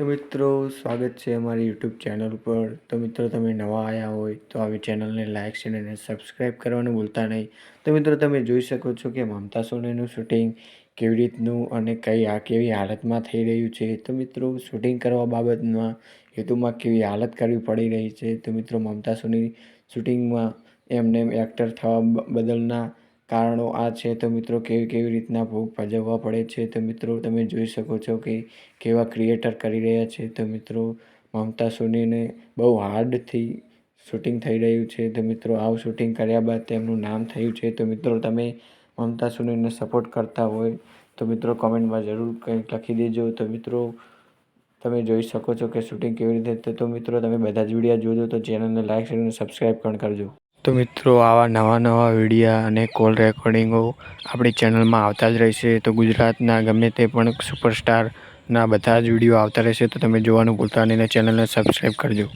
તો મિત્રો, સ્વાગત છે અમારી યુટ્યુબ ચેનલ પર. તો મિત્રો, તમે નવા આવ્યા હોય તો આવી ચેનલને લાઇક શેર અને સબસ્ક્રાઈબ કરવાનું ભૂલતા નહીં. તો મિત્રો, તમે જોઈ શકો છો કે મમતા સોનીનું શૂટિંગ કેવી રીતનું અને કઈ આ કેવી હાલતમાં થઈ રહ્યું છે. તો મિત્રો શૂટિંગ કરવા બાબતમાં હેતુમાં કેવી હાલત કરવી પડી રહી છે. તો મિત્રો, મમતા સોની શૂટિંગમાં એમને એક્ટર થવા બદલના કારણો આ છે. તો મિત્રો, કેવી કેવી રીતના ભોગ ભજવવા પડે છે? તો મિત્રો, તમે જોઈ શકો છો કે કેવા ક્રિએટર કરી રહ્યા છે. તો મિત્રો, મમતા સોનીને બહુ હાર્ડથી શૂટિંગ થઈ રહ્યું છે. તો મિત્રો, આવું શૂટિંગ કર્યા બાદ તેમનું નામ થયું છે. તો મિત્રો, તમે મમતા સોનીને સપોર્ટ કરતા હોય તો મિત્રો કોમેન્ટમાં જરૂર કંઈક લખી દેજો. તો મિત્રો, તમે જોઈ શકો છો કે શૂટિંગ કેવી રીતે તો મિત્રો, તમે બધા જ વિડીયા જોજો. તો ચેનલને લાઈક શેર અને સબસ્ક્રાઈબ પણ કરજો. તો મિત્રો, આવા નવા નવા વિડીયા અને કોલ રેકોર્ડિંગો આપણી ચેનલમાં આવતા જ રહેશે. તો ગુજરાતના ગમે તે પણ સુપરસ્ટારના બધા જ વીડિયો આવતા રહેશે. તો તમે જોવાનું ભૂલતા નહીં અને ચેનલને સબસ્ક્રાઈબ કરજો.